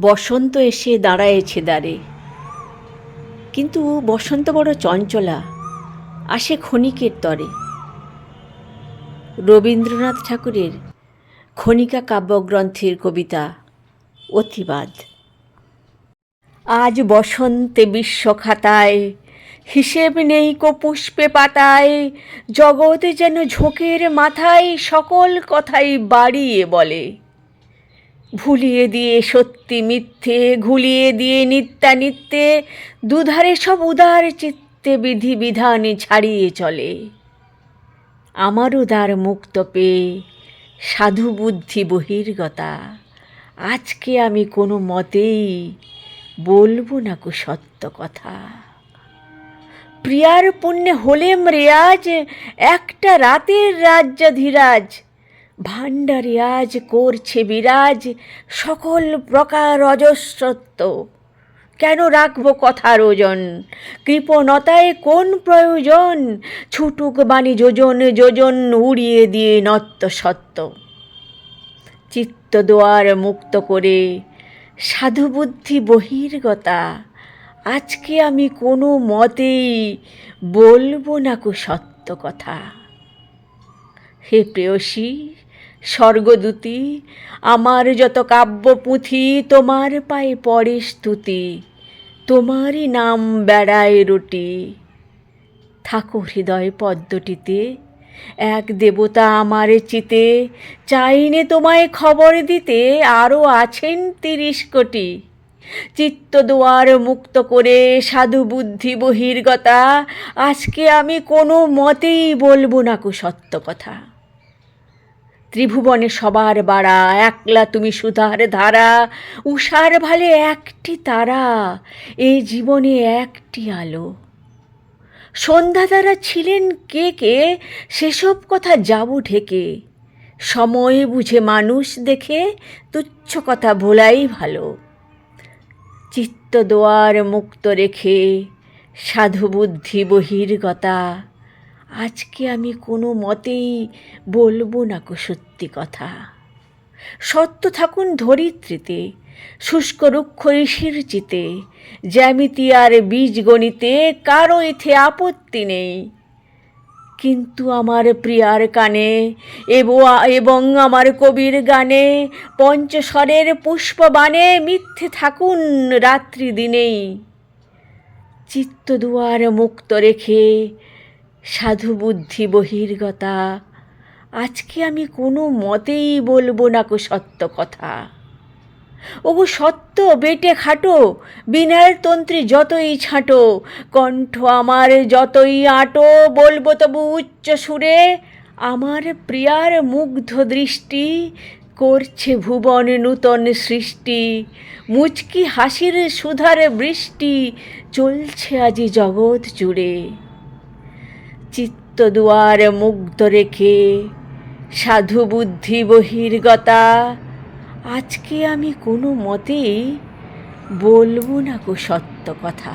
বসন্ত এসে দাঁড়ায়েছে দ্বারে। কিন্তু বসন্ত বড় চঞ্চলা, আসে ক্ষণিকের তরে। রবীন্দ্রনাথ ঠাকুরের ক্ষণিকা কাব্যগ্রন্থের কবিতা অতিবাদ। আজ বসন্তে বিশ্বখাতায় হিসেব নেই কো পুষ্পে পাতায় জগতে যেন ঝোঁকের মাথায় সকল কথাই বাড়িয়ে বলে। ভুলিয়ে দিয়ে সত্যি মিথ্যে, ঘুলিয়ে দিয়ে নিত্যানিত্যে, দুধারে সব উদার চিত্তে বিধি বিধান ছাড়িয়ে চলে। আমার উদার মুক্ত পেয়ে সাধু বুদ্ধি বহির্গতা। আজকে আমি কোনো মতেই বলব না কো সত্য কথা। প্রিয়ার পুণ্যে হলেম রেয়াজ, একটা রাতের রাজ্যাধিরাজ ভাণ্ডারে আজ করছে বিরাজ, সকল প্রকার অজস্রত্ব। কেন রাখব কথার ওজন? কৃপণতায় কোন প্রয়োজন? ছুটুক বাণী যোজন যোজন উড়িয়ে দিয়ে নত্য সত্য। চিত্ত চিত্তদোয়ার মুক্ত করে সাধুবুদ্ধি বহির্গতা। আজকে আমি কোনো মতেই বলব না কো সত্য কথা। হে প্রেয়সী স্বর্গদূতী, আমার যত কাব্য পুঁথি তোমার পায়ে পড়ে স্তুতি, তোমারই নাম বেড়ায় রুটি। থাকো হৃদয় পদ্মটিতে, এক দেবতা আমার চিতে, চাইনে তোমায় খবর দিতে আরও আছেন তিরিশ কোটি। চিত্ত চিত্তদুয়ার মুক্ত করে সাধু বুদ্ধি বহির্গতা, আজকে আমি কোনো মতেই বলব না কু সত্য কথা। ত্রিভুবনে সবার বাড়া, একলা তুমি সুধার ধারা উষার ভালে একটি তারা এই জীবনে একটি আলো। সন্ধ্যা দ্বারা ছিলেন কে কে, সেসব কথা যাব ঢেকে। সময় বুঝে মানুষ দেখে, তুচ্ছ কথা ভোলাই ভালো। চিত্ত চিত্তদোয়ার মুক্ত রেখে, সাধু বুদ্ধি বহির্গতা। আজকে আমি কোনো মতেই বলব না কো সত্যি কথা। সত্য থাকুন ধরিত্রীতে, শুষ্ক রুক্ষ ঋষির চিতে, জ্যামিতি আর বীজ গণিতে কারও ইথে আপত্তি নেই। কিন্তু আমার প্রিয়ার কানে এব- এবং আমার কবির গানে পঞ্চস্বরের পুষ্পবাণে মিথ্যে থাকুন রাত্রি দিনেই। চিত্তদুয়ার মুক্ত রেখে সাধু বুদ্ধি বহির্গতা। আজকে আমি কোনো মতেই বলব না কো সত্য কথা। ওগো সত্য, বেটে খাটো বিনার তন্ত্রী যতই ছাঁটো, কণ্ঠ আমার যতই আঁটো, বলব তবু উচ্চ সুরে, আমার প্রিয়ার মুগ্ধ দৃষ্টি করছে ভুবন নূতন সৃষ্টি। মুচকি হাসির সুধার বৃষ্টি চলছে আজি জগৎ জুড়ে। চিত্তদুয়ার মুগ্ধ রেখে সাধু বুদ্ধি বহির্গতা, আজকে আমি কোনো মতেই বলব না কো সত্য কথা।